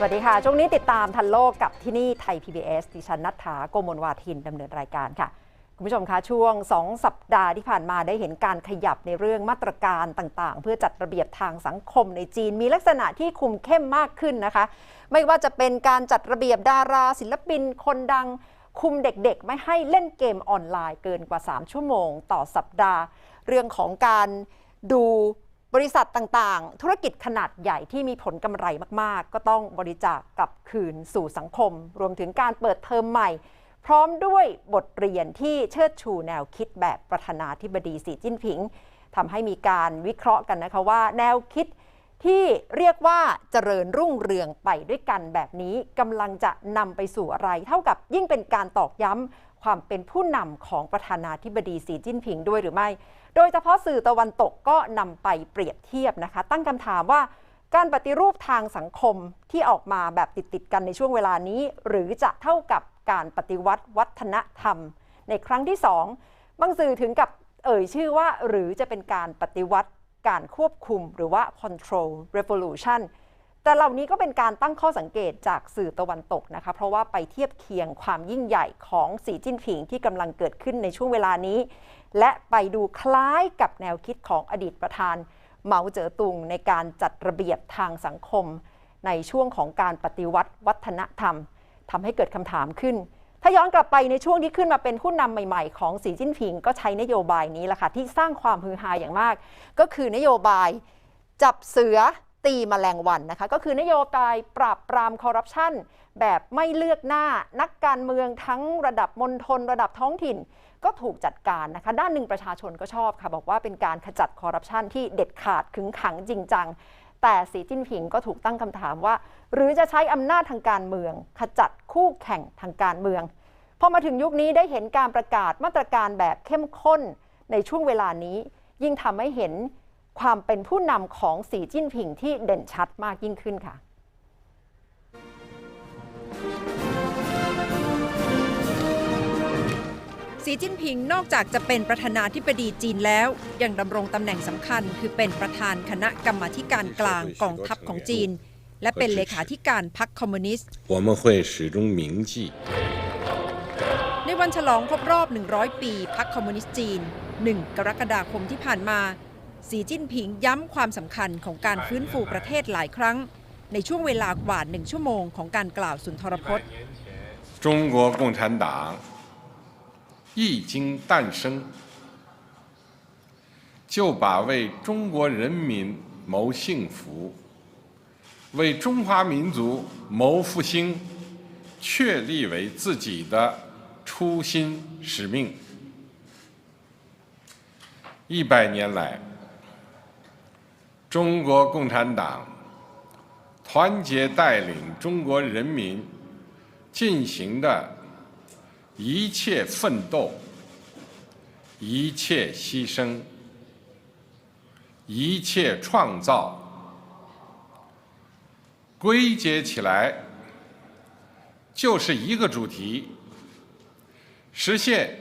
สวัสดีค่ะ ช่วงนี้ติดตามทันโลกกับที่นี่ไทย PBS ดิฉันนัฐาโกมลวาทินดำเนินรายการค่ะ คุณผู้ชมคะช่วง 2 สัปดาห์ที่ผ่านมาได้เห็นการขยับในเรื่องมาตรการต่างๆ เพื่อจัดระเบียบทางสังคมในจีนมีลักษณะที่คุมเข้มมากขึ้นนะคะ ไม่ว่าจะเป็นการจัดระเบียบดาราศิลปินคนดังคุมเด็กๆ ไม่ให้เล่นเกมออนไลน์เกินกว่า 3 ชั่วโมง ต่อสัปดาห์ เรื่องของการดู บริษัทต่างๆ ธุรกิจขนาดใหญ่ที่มีผลกำไรมากๆ ก็ต้องบริจาคกลับคืนสู่สังคม รวมถึงการเปิดเทอมใหม่ พร้อมด้วยบทเรียนที่เชิดชูแนวคิดแบบประธานาธิบดีสีจิ้นผิงทำให้มีการวิเคราะห์กันนะคะว่า แนวคิดที่เรียกว่าเจริญรุ่งเรืองไปด้วยกันแบบนี้กำลังจะนำไปสู่อะไร เท่ากับยิ่งเป็นการตอกย้ำ ความเป็นผู้นำของประธานาธิบดีสีจิ้นผิงด้วยหรือไม่ โดยเฉพาะสื่อตะวันตกก็นำไปเปรียบเทียบนะคะ ตั้งคำถามว่าการปฏิรูปทางสังคมที่ออกมาแบบติดๆกันในช่วงเวลานี้ หรือจะเท่ากับการปฏิวัติวัฒนธรรม ในครั้งที่สองบางสื่อถึงกับเอ่ยชื่อว่า หรือจะเป็นการปฏิวัติการควบคุมหรือว่า control revolution แต่เหล่านี้ก็เป็นการตั้งข้อสังเกตจากสื่อตะวันตกนะคะ เพราะว่าไปเทียบเคียงความยิ่งใหญ่ของสีจิ้นผิงที่กำลังเกิดขึ้นในช่วงเวลานี้ และไปดูคล้ายกับแนวคิดของอดีตประธานเหมาเจ๋อตุงในการจัดระเบียบทางสังคม ในช่วงของการปฏิวัติวัฒนธรรมทำให้เกิดคำถามขึ้น ถ้าย้อนกลับไปในช่วงที่ขึ้นมาเป็นผู้นำใหม่ ๆ ของสีจิ้นผิงก็ใช้นโยบายนี้แหละค่ะที่สร้างความฮือฮาอย่างมาก ก็คือนโยบายจับเสือ ตีมแมลงวันนะคะ ก็คือนโยบายปราบปรามคอร์รัปชันแบบไม่เลือกหน้านักการเมืองทั้งระดับมณฑลระดับท้องถิ่นก็ถูกจัดการนะคะ ด้านหนึ่งประชาชนก็ชอบค่ะ บอกว่าเป็นการขจัดคอร์รัปชันที่เด็ดขาดขึงขังจริงจัง แต่สีจิ้นผิงก็ถูกตั้งคำถามว่า หรือจะใช้อำนาจทางการเมือง ขจัดคู่แข่งทางการเมืองพอมาถึงยุคนี้ได้เห็นการประกาศมาตรการแบบเข้มข้นในช่วงเวลานี้ ยิ่งทำให้เห็น ความเป็นผู้นำของสีจิ้นผิงที่เด่นชัดมากยิ่งขึ้นค่ะสีจิ้นผิงนอกจากจะเป็นประธานาธิบดีจีนแล้ว ยังดำรงตำแหน่งสำคัญ คือเป็นประธานคณะกรรมาการกลางกองทัพของจีน และเป็นเลขาธิการพรรคคอมมิวนิสต์ในวันฉลองครบรอบ 100 ปีพรรคคอมมิวนิสต์จีน 1 กรกฎาคมที่ผ่านมา สีจิ้นผิงย้ำความสำคัญของการฟื้นฟูประเทศหลายครั้ง ในช่วงเวลากว่าหนึ่งชั่วโมงของการกล่าวสุนทรพจน์ 中国共产党一经诞生，就把为中国人民谋幸福、为中华民族谋复兴确立为自己的初心使命。一百年来， 中国共产党团结带领中国人民进行的一切奋斗、一切牺牲、一切创造，归结起来就是一个主题：实现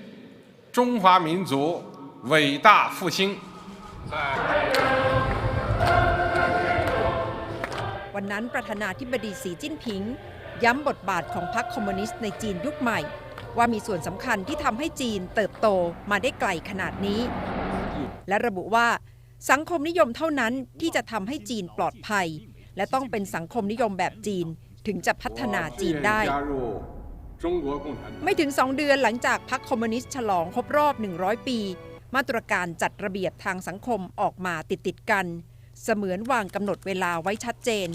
中华民族伟大复兴。 วันนั้นประธานาธิบดีสีจิ้นผิง ย้ำบทบาทของพรรคคอมมิวนิสต์ในจีนยุคใหม่ ว่ามีส่วนสำคัญที่ทำให้จีนเติบโตมาได้ไกลขนาดนี้ และระบุว่า สังคมนิยมเท่านั้นที่จะทำให้จีนปลอดภัย และต้องเป็นสังคมนิยมแบบจีนถึงจะพัฒนาจีนได้ไม่ถึงสองเดือนหลังจากพรรคคอมมิวนิสต์ฉลองครบรอบ 100 ปี มาตรการจัดระเบียบทางสังคมออกมาติดติดกัน เสมือนวางกำหนดเวลาไว้ชัดเจน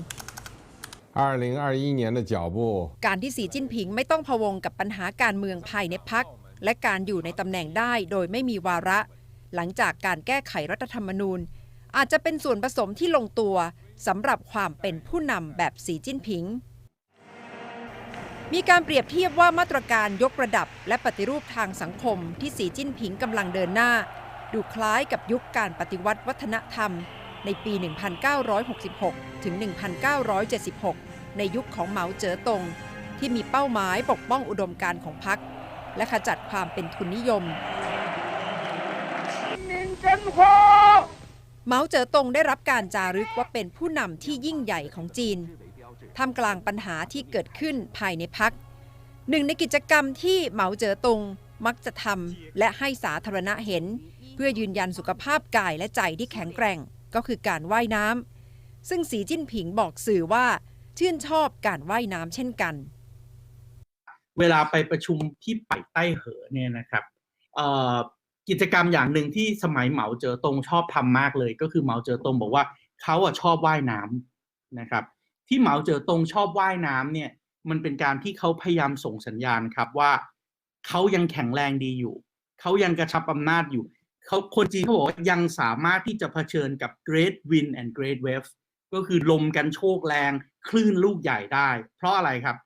二零二一年的脚步 การที่สีจิ้นผิงไม่ต้องพะวงกับปัญหาการเมืองภายในพัก และการอยู่ในตำแหน่งได้โดยไม่มีวาระ หลังจากการแก้ไขรัฐธรรมนูญ อาจจะเป็นส่วนผสมที่ลงตัวสำหรับความเป็นผู้นำแบบสีจิ้นผิง มีการเปรียบเทียบว่ามาตรการยกระดับและปฏิรูปทางสังคมที่สีจิ้นผิงกำลังเดินหน้า ดูคล้ายกับยุคการปฏิวัติวัฒนธรรม ในปี 1966 ถึง 1976 ในยุคของเหมาเจ๋อตง ที่มีเป้าหมายปกป้องอุดมการณ์ของพรรคและขจัดความเป็นทุนนิยมเหมาเจ๋อตงได้รับการจารึกว่าเป็นผู้นำที่ยิ่งใหญ่ของจีนท่ามกลางปัญหาที่เกิดขึ้นภายในพัก หนึ่งในกิจกรรมที่เหมาเจ๋อตงมักจะทำและให้สาธารณะเห็น เพื่อยืนยันสุขภาพกายและใจที่แข็งแกร่ง ก็คือการว่ายน้ำซึ่งสีจิ้นผิงบอกสื่อว่า ชื่นชอบการว่ายน้ำเช่นกัน เวลาไปประชุมที่ไปใต้เหอเนี่ยนะครับกิจกรรมอย่างหนึ่งที่สมัยเหมาเจ๋อตงชอบทำมากเลย ก็คือเหมาเจ๋อตงบอกว่าเขาอะชอบว่ายน้ำนะครับ ที่เหมาเจ๋อตงชอบว่ายน้ำเนี่ยมันเป็นการที่เขาพยายามส่งสัญญาณครับว่าเขายังแข็งแรงดีอยู่ เขายังกระชับอำนาจอยู่ เขาคนจีนเขาบอกว่ายังสามารถที่จะเผชิญกับ great wind and great wave ก็คือลมกันโชกแรงคลื่นลูกใหญ่ได้ เพราะอะไรครับ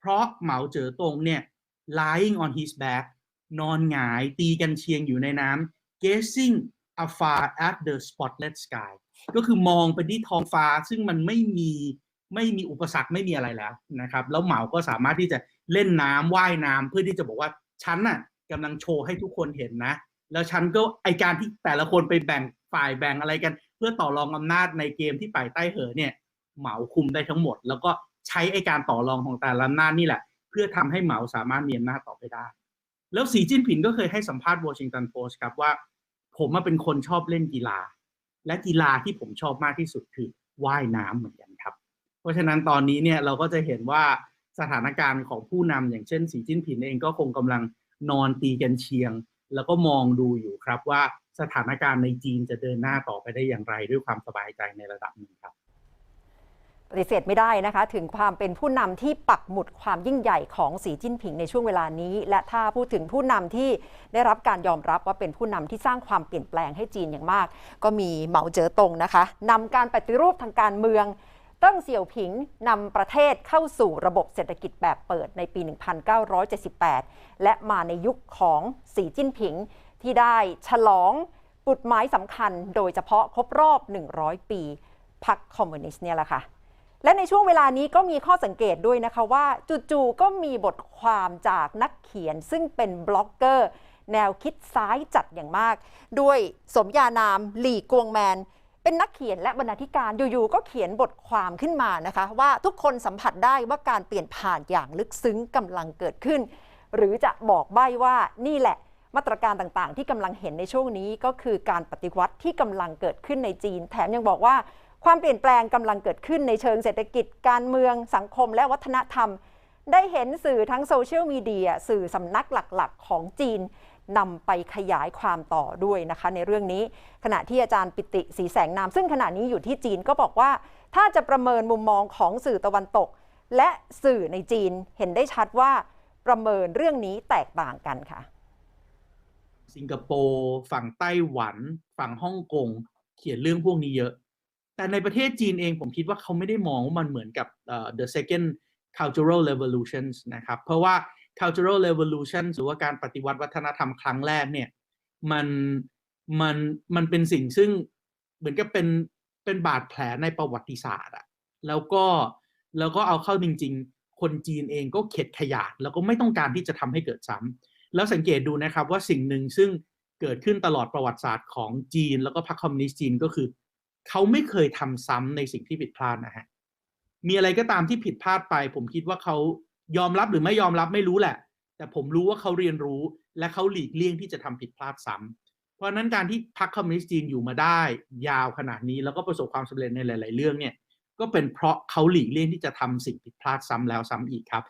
เพราะเหมาเจ๋อตงเนี่ย lying on his back นอนหงายตีกันเชียงอยู่ในน้ำ gazing afar at the spotlit sky ก็คือมองไปที่ท้องฟ้าซึ่งมันไม่มีไม่มีอุปสรรคไม่มีอะไรแล้วนะครับ แล้วเหมาก็สามารถที่จะเล่นน้ำว่ายน้ำเพื่อที่จะบอกว่าฉันน่ะกำลังโชว์ให้ทุกคนเห็นนะ แล้วฉันก็ไอการที่แต่ละคนไปแบ่งฝ่ายแบ่งอะไรกัน เพื่อต่อรองอำนาจในเกมที่ป่ายใต้เหอเนี่ย เหมาคุมได้ทั้งหมด แล้วก็ใช้ไอการต่อรองของแต่ละอำนาจนี่แหละ เพื่อทำให้เหมาสามารถมีอำนาจต่อไปได้ แล้วสีจิ้นผิงก็เคยให้สัมภาษณ์วอชิงตันโพสต์ครับว่า ผมมาเป็นคนชอบเล่นกีฬา และกีฬาที่ผมชอบมากที่สุดคือว่ายน้ำเหมือนกันครับ เพราะฉะนั้นตอนนี้เนี่ยเราก็จะเห็นว่าสถานการณ์ของผู้นำอย่างเช่นสีจิ้นผิงเองก็คงกำลังนอนตีกันเชียง แล้วก็มองดูอยู่ครับว่าสถานการณ์ในจีนจะเดินหน้าต่อไปได้อย่างไรด้วยความสบายใจในระดับหนึ่งครับปฏิเสธไม่ได้นะคะ ถึงความเป็นผู้นำที่ปักหมุดความยิ่งใหญ่ของสีจิ้นผิงในช่วงเวลานี้ และถ้าพูดถึงผู้นำที่ได้รับการยอมรับว่าเป็นผู้นำที่สร้างความเปลี่ยนแปลงให้จีนอย่างมาก ก็มีเหมาเจ๋อตงนะคะนำการปฏิรูปทางการเมือง ติ้งเสี่ยวผิงนำประเทศเข้าสู่ระบบเศรษฐกิจแบบเปิดในปี 1978 และมาในยุคของสีจิ้นผิงที่ได้ฉลองปุดหมายสำคัญโดยเฉพาะครบรอบ 100 ปีพรรคคอมมิวนิสต์เนี่ยแหละค่ะ และในช่วงเวลานี้ก็มีข้อสังเกตด้วยนะคะว่าจู่ๆก็มีบทความจากนักเขียนซึ่งเป็นบล็อกเกอร์ แนวคิดซ้ายจัดอย่างมาก ด้วยสมญานามหลี่กวงแมน เป็นนักเขียนและบรรณาธิการอยู่ๆก็เขียนบทความขึ้นมานะคะ ว่าทุกคนสัมผัสได้ว่าการเปลี่ยนผ่านอย่างลึกซึ้งกำลังเกิดขึ้น หรือจะบอกใบ้ว่านี่แหละมาตรการต่างๆ ที่กำลังเห็นในช่วงนี้ก็คือการปฏิวัติที่กำลังเกิดขึ้นในจีน แถมยังบอกว่าความเปลี่ยนแปลงกำลังเกิดขึ้นในเชิงเศรษฐกิจการเมืองสังคมและวัฒนธรรม ได้เห็นสื่อทั้งโซเชียลมีเดียสื่อสำนักหลักๆ ของจีน นำไปขยายความต่อด้วยนะคะ ในเรื่องนี้ขณะที่อาจารย์ปิติสีแสงนาม ซึ่งขณะนี้อยู่ที่จีนก็บอกว่า ถ้าจะประเมินมุมมองของสื่อตะวันตก และสื่อในจีนเห็นได้ชัดว่าประเมินเรื่องนี้แตกต่างกันค่ะ สิงคโปร์ฝั่งไต้หวัน ฝั่งฮ่องกงเขียนเรื่องพวกนี้เยอะ แต่ในประเทศจีนเองผมคิดว่าเขาไม่ได้มองว่ามันเหมือนกับเอ่อ the second cultural revolutions นะครับ เพราะว่า cultural revolution หรือว่าการปฏิวัติวัฒนธรรมครั้งแรกเนี่ย มันมันมันเป็นสิ่งซึ่งเหมือนกับเป็นเป็นบาดแผลในประวัติศาสตร์อะแล้วก็แล้วก็เอาเข้าจริง ๆ คนจีนเองก็เข็ดขยาดแล้วก็ไม่ต้องการที่จะทำให้เกิดซ้ำแล้วสังเกตดูนะครับว่าสิ่งหนึ่งซึ่งเกิดขึ้นตลอดประวัติศาสตร์ของจีน แล้วก็พรรคคอมมิวนิสต์จีนก็คือ เขาไม่เคยทำซ้ำในสิ่งที่ผิดพลาดนะฮะมีอะไรก็ตามที่ผิดพลาดไป ผมคิดว่าเขา ยอมรับหรือไม่ยอมรับไม่รู้แหละ แต่ผมรู้ว่าเขาเรียนรู้และเขาหลีกเลี่ยงที่จะทำผิดพลาดซ้ำเพราะฉะนั้นการที่พรรคคอมมิวนิสต์จีนอยู่มาได้ ยาวขนาดนี้แล้วก็ประสบความสำเร็จในหลาย ๆ เรื่องเนี่ยก็เป็นเพราะเขาหลีกเลี่ยงที่จะทำสิ่งผิดพลาดซ้ำแล้วซ้ำอีกครับ